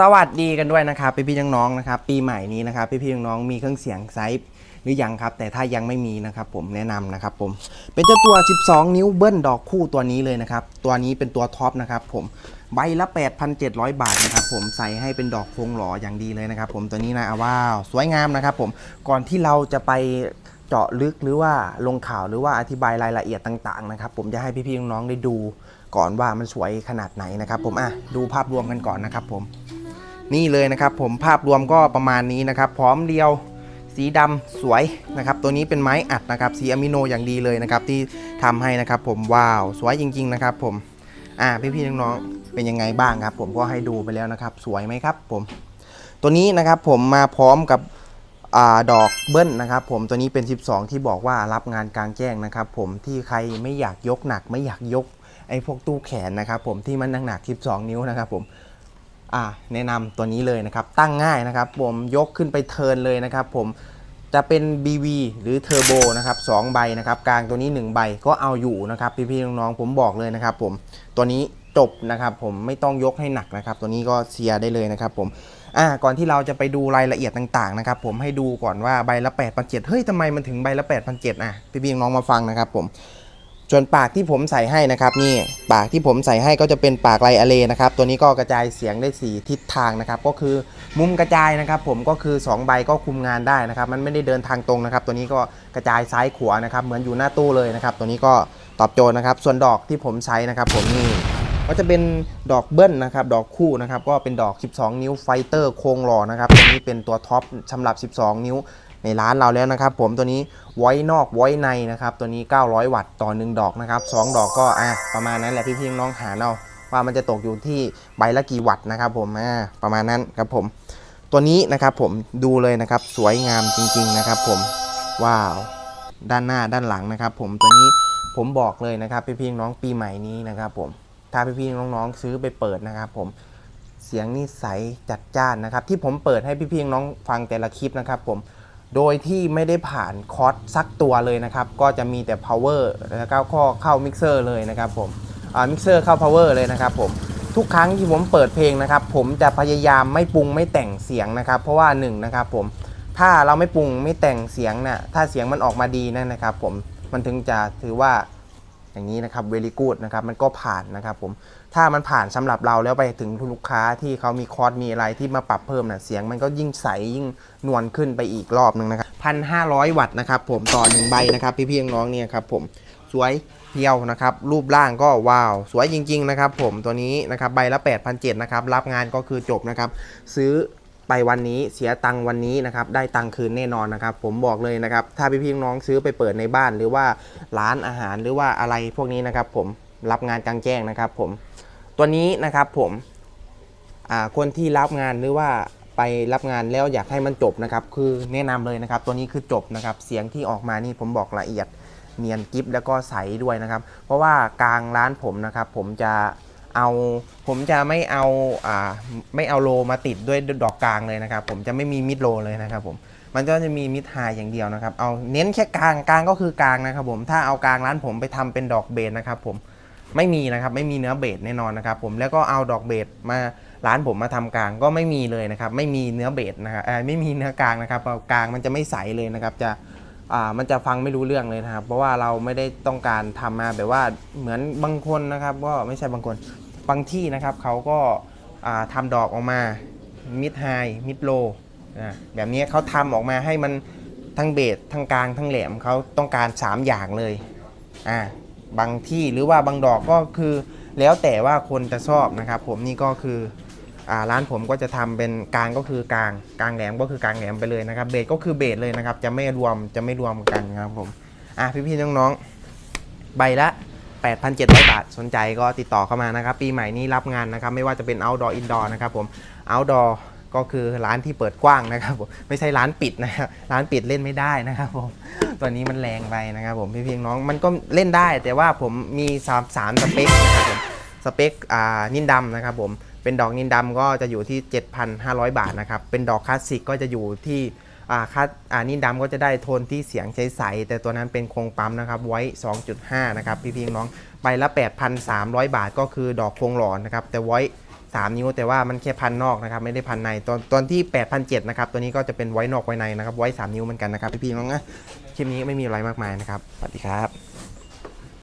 สวัสดีกันด้วยนะครับพี่พี่น้องๆนะครับ ปีใหม่นี้นะครับพี่พี่น้องๆมีเครื่องเสียงไซส์หรือยังครับ แต่ถ้ายังไม่มีนะครับผมแนะนำนะครับผมเป็นเจ้าตัว 12 นิ้วเบิ้ลดอกคู่ตัวนี้เลยนะครับ ตัวนี้เป็นตัวท็อปนะครับผมใบละ 8,700 บาทนะครับผมใส่ให้เป็นดอกโคงหล่ออย่างดีเลยนะครับผมตัวนี้นะว้าวสวยงามนะครับผมก่อนที่เราจะไปเจาะลึกหรือว่าลงข่าวหรือว่าอธิบายรายละเอียดต่างๆนะครับผมจะให้พี่ๆน้องๆได้ดูก่อนว่ามันสวยขนาดไหนนะครับผมอะดูภาพรวมกันก่อนนะครับผม นี่เลยนะครับผมภาพรวมก็ประมาณนี้นะครับ พร้อมเดียวสีดำสวยนะครับตัวนี้เป็นไม้อัดนะครับสีอะมิโนอย่างดีเลยนะครับที่ทำให้นะครับผมว้าวสวยจริง ๆ นะครับผมอ่าพี่ๆน้องๆเป็นยังไงบ้างครับ ผมก็ให้ดูไปแล้วนะครับ สวยไหมครับผม ตัวนี้นะครับผมมาพร้อมกับอดอกเบิ้ลนะครับ ผมตัวนี้เป็น 12 ที่บอกว่ารับงานกลางแจ้งนะครับ ผมที่ใครไม่อยากยกหนัก ไม่อยากยกไอ้พวกตู้แขนนะครับ ผมที่มันหนักๆ12 นิ้วนะครับ ผม แนะนำตัวนี้เลยนะครับ ตั้งง่ายนะครับผมยกขึ้นไปเทินเลยนะครับผมจะเป็น BV หรือเทอร์โบนะครับสองใบนะครับกลางตัวนี้ 1 ใบก็เอาอยู่นะครับ พี่ๆน้องๆผมบอกเลยนะครับผมตัวนี้จบนะครับผมไม่ต้องยกให้หนักนะครับ ตัวนี้ก็เชียร์ได้เลยนะครับผมอ่าก่อนที่เราจะไปดูรายละเอียดต่างๆนะครับผมให้ดูก่อนว่าใบละ8 7 0 0เฮ้ยทำไมมันถึงใบละ8 7 0 0อะพี่ๆน้องๆมาฟังนะครับผม ส่วนปากที่ผมใส่ให้นะครับนี่ปากที่ผมใส่ให้ก็จะเป็นปากไลอะเลนะครับ ตัวนี้ก็กระจายเสียงได้ 4 ทิศทางนะครับ ก็คือมุมกระจายนะครับ ผมก็คือ 2 ใบก็คุมงานได้นะครับ มันไม่ได้เดินทางตรงนะครับ ตัวนี้ก็กระจายซ้ายขวานะครับ เหมือนอยู่หน้าตู้เลยนะครับ ตัวนี้ก็ตอบโจทย์นะครับ ส่วนดอกที่ผมใช้นะครับ ผมนี่ก็จะเป็นดอกเบิ้ลนะครับ ดอกคู่นะครับ ก็เป็นดอก 12 นิ้วไฟเตอร์โครงหล่อนะครับ ตัวนี้เป็นตัวท็อปสำหรับ 12 นิ้ว ในร้านเราแล้วนะครับ ผมตัวนี้ไว้นอกไว้ในนะครับ ตัวนี้ 900 วัตต์ต่อ 1 ดอกนะครับ2ดอกก็อะประมาณนั้นแหละพี่ๆน้องหาเอาว่ามันจะตกอยู่ที่ใบละกี่วัตต์นะครับ ผมอ่าประมาณนั้นครับผม ตัวนี้นะครับผมดูเลยนะครับสวยงามจริง ๆนะครับ ผมว้าวด้านหน้าด้านหลังนะครับ ผมตัวนี้ผมบอกเลยนะครับพี่ๆน้องปีใหม่นี้นะครับ ผมถ้าพี่ๆน้องๆซื้อไปเปิดนะครับ ผมเสียงนิสัยจัดจ้านนะครับ ที่ผมเปิดให้พี่ๆน้องฟังแต่ละคลิปนะครับ ผม โดยที่ไม่ได้ผ่านคอร์สซักตัวเลยนะครับ ก็จะมีแต่ power แล้วก็ข้อเข้ามิกเซอร์เลยนะครับผมอ่ามิกเซอร์เข้า power เลยนะครับผมทุกครั้งที่ผมเปิดเพลงนะครับ ผมจะพยายามไม่ปรุงไม่แต่งเสียงนะครับ เพราะว่าหนึ่งนะครับผมถ้าเราไม่ปรุงไม่แต่งเสียงน่ะถ้าเสียงมันออกมาดีนั่นนะครับ ผมมันถึงจะถือว่า อย่างนี้นะครับ very good นะครับมันก็ผ่านนะครับผมถ้ามันผ่านสำหรับเราแล้วไปถึงลูกค้าที่เขามีคอร์สมีอะไรที่มาปรับเพิ่มน่ะเสียงมันก็ยิ่งใสยิ่งนวลขึ้นไปอีกรอบหนึ่งนะครับพันห้าร้อยวัตต์นะครับผมต่อหนึ่งใบนะครับพี่พี่น้องๆเนี่ยครับผมสวยเพียวนะครับรูปร่างก็ว้าว สวยจริง ๆ นะครับ ผมตัวนี้นะครับใบละ8 0 0 นะครับรับงานก็คือจบนะครับซื้อ ไปวันนี้เสียตังค์วันนี้นะครับได้ตังค์คืนแน่นอนนะครับ ผมบอกเลยนะครับ ถ้าพี่พี่น้องซื้อไปเปิดในบ้านหรือว่าร้านอาหารหรือว่าอะไรพวกนี้นะครับ ผมรับงานกลางแจ้งนะครับ ผมตัวนี้นะครับผมคนที่รับงานหรือว่าไปรับงานแล้วอยากให้มันจบนะครับ คือแนะนำเลยนะครับ ตัวนี้คือจบนะครับ เสียงที่ออกมานี่ผมบอกละเอียดเนียนกิฟแล้วก็ใสด้วยนะครับ เพราะว่ากลางร้านผมนะครับ ผมจะ เอาผมจะไม่เอาอ่าไม่เอาโลมาติดด้วยดอกกลางเลยนะครับ ผมจะไม่มีมิดโลเลยนะครับผมมันก็จะมีมิดไฮอย่างเดียวนะครับ เอาเน้นแค่กลางกลางก็คือกลางนะครับผมถ้าเอากลางร้านผมไปทำเป็นดอกเบสนะครับผมไม่มีนะครับไม่มีเนื้อเบสแน่นอนนะครับผมแล้วก็เอาดอกเบสมาร้านผมมาทำกลางก็ไม่มีเลยนะครับไม่มีเนื้อเบสนะครับไม่มีเนื้อกลางนะครับเอากลางมันจะไม่ใสเลยนะครับจะอ่ามันจะฟังไม่รู้เรื่องเลยนะครับ เพราะว่าเราไม่ได้ต้องการทำมาแบบว่าเหมือนบางคนนะครับ ก็ไม่ใช่บางคน บางที่นะครับเขาก็อ่าทำดอกออกมามิดไฮมิดโลแบบนี้เขาทำออกมาให้มันทั้งเบสทั้งกลางทั้งแหลมเขาต้องการ 3 อย่างเลยอ่าบางที่หรือว่าบางดอกก็คือแล้วแต่ว่าคนจะชอบนะครับ ผมนี่ก็คืออ่าร้านผมก็จะทำเป็นกลางก็คือกลางกลางแหลมก็คือกลางแหลมไปเลยนะครับเบสก็คือเบสเลยนะครับ จะไม่รวมจะไม่รวมกันครับผมอะพี่ๆน้องๆใบละ 8,700 บาท สนใจก็ติดต่อเข้ามานะครับ ปีใหม่นี้รับงานนะครับ ไม่ว่าจะเป็น outdoor indoor นะครับผม outdoor ก็คือร้านที่เปิดกว้างนะครับผมไม่ใช่ร้านปิดนะครับร้านปิดเล่นไม่ได้นะครับผมตัวนี้มันแรงไปนะครับผมพี่เพียงน้องมันก็เล่นได้ แต่ว่าผมมีสามสามสเปคนะครับผมสเปคอ่านินดำนะครับผมเป็นดอกนินดำก็จะอยู่ที่ 7,500 บาทนะครับเป็นดอกคลาสสิกก็จะอยู่ที่ คัดอ่านี่ดำก็จะได้โทนที่เสียงใสๆแต่ตัวนั้นเป็นโครงปั๊มนะครับไว้ 2.5 นะครับ พี่พี่น้องใบละ 8,300 บาทก็คือดอกโครงหล่อนะครับ แต่ไว้ 3 นิ้วแต่ว่ามันแค่พันนอกนะครับ ไม่ได้พันในตอนตอนที่8 0 0นะครับ ตัวนี้ก็จะเป็นไว้นอกไว้ในนะครับ ไว้ 3 นิ้วเหมือนกันนะครับ พี่พี่น้องนะคลิปนี้ไม่มีอะไรมากมายนะครับสวัสดีครับ